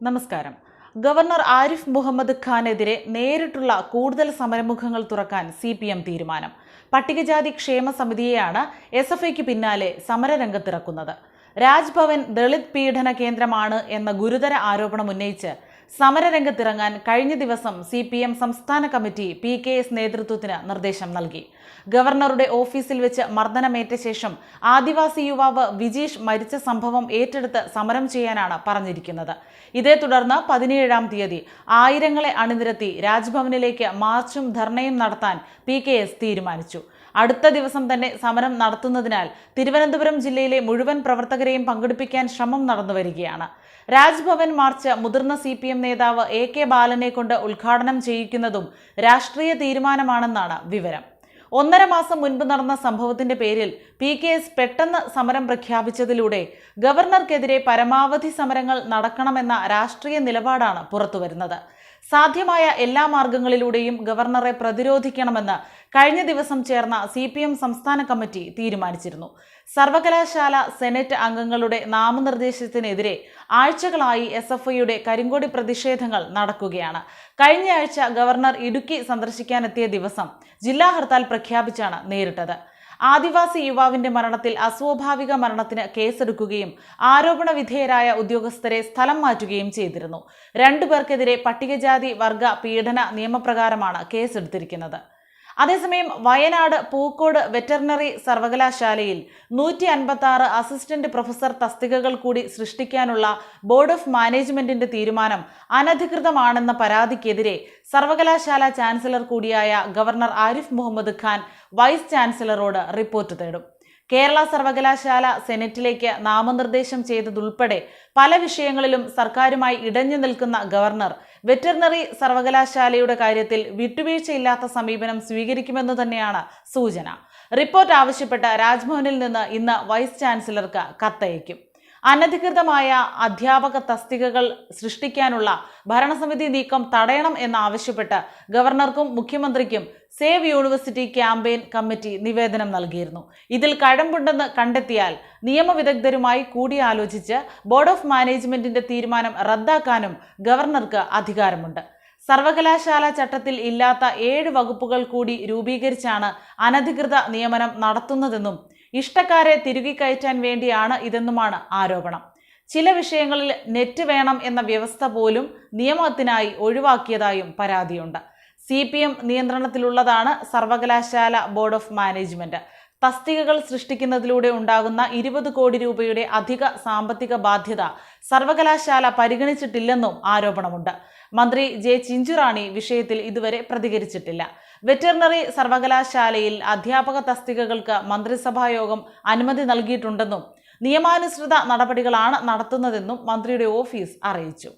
നമസ്കാരം. ഗവർണർ ആരിഫ് മുഹമ്മദ് ഖാനെതിരെ നേരിട്ടുള്ള കൂടുതൽ സമരമുഖങ്ങൾ തുറക്കാൻ സി പി എം തീരുമാനം. പട്ടികജാതി ക്ഷേമ സമിതിയെയാണ് എസ് എഫ് ഐക്ക് പിന്നാലെ സമരരംഗത്തിറക്കുന്നത്. രാജ്ഭവൻ ദളിത് പീഡന കേന്ദ്രമാണ് എന്ന ഗുരുതര ആരോപണം ഉന്നയിച്ച് സമരരംഗത്തിറങ്ങാൻ കഴിഞ്ഞ ദിവസം സി പി എം സംസ്ഥാന കമ്മിറ്റി പി കെ എസ് നേതൃത്വത്തിന് നിർദ്ദേശം നൽകി. ഗവർണറുടെ ഓഫീസിൽ വെച്ച് മർദ്ദനമേറ്റ ശേഷം ആദിവാസി യുവാവ് വിജീഷ് മരിച്ച സംഭവം ഏറ്റെടുത്ത് സമരം ചെയ്യാനാണ് പറഞ്ഞിരിക്കുന്നത്. ഇതേ തുടർന്ന് പതിനേഴാം തീയതി ആയിരങ്ങളെ അണിനിരത്തി രാജ്ഭവനിലേക്ക് മാർച്ചും ധർണയും നടത്താൻ പി കെ എസ് തീരുമാനിച്ചു. അടുത്ത ദിവസം തന്നെ സമരം നടത്തുന്നതിനാൽ തിരുവനന്തപുരം ജില്ലയിലെ മുഴുവൻ പ്രവർത്തകരെയും പങ്കെടുപ്പിക്കാൻ ശ്രമം നടന്നു വരികയാണ്. രാജ്ഭവൻ മാർച്ച് മുതിർന്ന സി പി എം നേതാവ് എ കെ ബാലനെ കൊണ്ട് ഉദ്ഘാടനം ചെയ്യിക്കുന്നതും രാഷ്ട്രീയ തീരുമാനമാണെന്നാണ് വിവരം. ഒന്നര മാസം മുൻപ് നടന്ന സംഭവത്തിന്റെ പേരിൽ പി കെ എസ് പെട്ടെന്ന് സമരം പ്രഖ്യാപിച്ചതിലൂടെ ഗവർണർക്കെതിരെ പരമാവധി സമരങ്ങൾ നടക്കണമെന്ന രാഷ്ട്രീയ നിലപാടാണ് പുറത്തുവരുന്നത്. സാധ്യമായ എല്ലാ മാർഗങ്ങളിലൂടെയും ഗവർണറെ പ്രതിരോധിക്കണമെന്ന് കഴിഞ്ഞ ദിവസം ചേർന്ന സി പി എം സംസ്ഥാന കമ്മിറ്റി തീരുമാനിച്ചിരുന്നു. സർവകലാശാല സെനറ്റ് അംഗങ്ങളുടെ നാമനിർദ്ദേശത്തിനെതിരെ ആഴ്ചകളായി എസ് എഫ് ഐയുടെ കരിങ്കോടി പ്രതിഷേധങ്ങൾ നടക്കുകയാണ്. കഴിഞ്ഞയാഴ്ച ഗവർണർ ഇടുക്കി സന്ദർശിക്കാനെത്തിയ ദിവസം ജില്ലാ ഹർത്താൽ പ്രഖ്യാപിച്ചാണ് നേരിട്ടത്. ആദിവാസി യുവാവിന്റെ മരണത്തിൽ അസ്വാഭാവിക മരണത്തിന് കേസെടുക്കുകയും ആരോപണ വിധേയരായ ഉദ്യോഗസ്ഥരെ സ്ഥലം മാറ്റുകയും ചെയ്തിരുന്നു. രണ്ടുപേർക്കെതിരെ പട്ടികജാതി വർഗ പീഡന നിയമപ്രകാരമാണ് കേസെടുത്തിരിക്കുന്നത്. അതേസമയം വയനാട് പൂക്കോട് വെറ്ററിനറി സർവകലാശാലയിൽ നൂറ്റി അൻപത്തി ആറ് അസിസ്റ്റന്റ് പ്രൊഫസർ തസ്തികകൾ കൂടി സൃഷ്ടിക്കാനുള്ള ബോർഡ് ഓഫ് മാനേജ്മെന്റിന്റെ തീരുമാനം അനധികൃതമാണെന്ന പരാതിക്കെതിരെ സർവകലാശാല ചാൻസലർ കൂടിയായ ഗവർണർ ആരിഫ് മുഹമ്മദ് ഖാൻ വൈസ് ചാൻസലറോട് റിപ്പോർട്ട് തേടും. കേരള സർവകലാശാല സെനറ്റിലേക്ക് നാമനിർദ്ദേശം ചെയ്തതുൾപ്പെടെ പല വിഷയങ്ങളിലും സർക്കാരുമായി ഇടഞ്ഞു നിൽക്കുന്ന ഗവർണർ വെറ്ററിനറി സർവകലാശാലയുടെ കാര്യത്തിൽ വിട്ടുവീഴ്ചയില്ലാത്ത സമീപനം സ്വീകരിക്കുമെന്ന് തന്നെയാണ് സൂചന. റിപ്പോർട്ട് ആവശ്യപ്പെട്ട് രാജ്ഭവനിൽ നിന്ന് ഇന്ന് വൈസ് ചാൻസലർക്ക് കത്തയക്കും. അനധികൃതമായ അധ്യാപക തസ്തികകൾ സൃഷ്ടിക്കാനുള്ള ഭരണസമിതി നീക്കം തടയണം എന്നാവശ്യപ്പെട്ട് ഗവർണർക്കും മുഖ്യമന്ത്രിക്കും സേവ് യൂണിവേഴ്സിറ്റി ക്യാമ്പയിൻ കമ്മിറ്റി നിവേദനം നൽകിയിരുന്നു. ഇതിൽ കഴമ്പുണ്ടെന്ന് കണ്ടെത്തിയാൽ നിയമവിദഗ്ധരുമായി കൂടിയാലോചിച്ച് ബോർഡ് ഓഫ് മാനേജ്മെന്റിന്റെ തീരുമാനം റദ്ദാക്കാനും ഗവർണർക്ക് അധികാരമുണ്ട്. സർവകലാശാല ചട്ടത്തിൽ ഇല്ലാത്ത ഏഴ് വകുപ്പുകൾ കൂടി രൂപീകരിച്ചാണ് അനധികൃത നിയമനം നടത്തുന്നതെന്നും ഇഷ്ടക്കാരെ തിരുകി കയറ്റാൻ വേണ്ടിയാണ് ഇതെന്നുമാണ് ആരോപണം. ചില വിഷയങ്ങളിൽ നെറ്റ് വേണം എന്ന വ്യവസ്ഥ പോലും നിയമത്തിനായി ഒഴിവാക്കിയതായും പരാതിയുണ്ട്. സി പി എം നിയന്ത്രണത്തിലുള്ളതാണ് സർവകലാശാല ബോർഡ് ഓഫ് മാനേജ്മെന്റ്. തസ്തികകൾ സൃഷ്ടിക്കുന്നതിലൂടെ ഉണ്ടാകുന്ന ഇരുപത് കോടി രൂപയുടെ അധിക സാമ്പത്തിക ബാധ്യത സർവകലാശാല പരിഗണിച്ചിട്ടില്ലെന്നും ആരോപണമുണ്ട്. മന്ത്രി ജെ ചിഞ്ചുറാണി വിഷയത്തിൽ ഇതുവരെ പ്രതികരിച്ചിട്ടില്ല. വെറ്ററിനറി സർവകലാശാലയിൽ അധ്യാപക തസ്തികകൾക്ക് മന്ത്രിസഭാ യോഗം അനുമതി നൽകിയിട്ടുണ്ടെന്നും നിയമാനുസൃത നടപടികളാണ് നടത്തുന്നതെന്നും മന്ത്രിയുടെ ഓഫീസ് അറിയിച്ചു.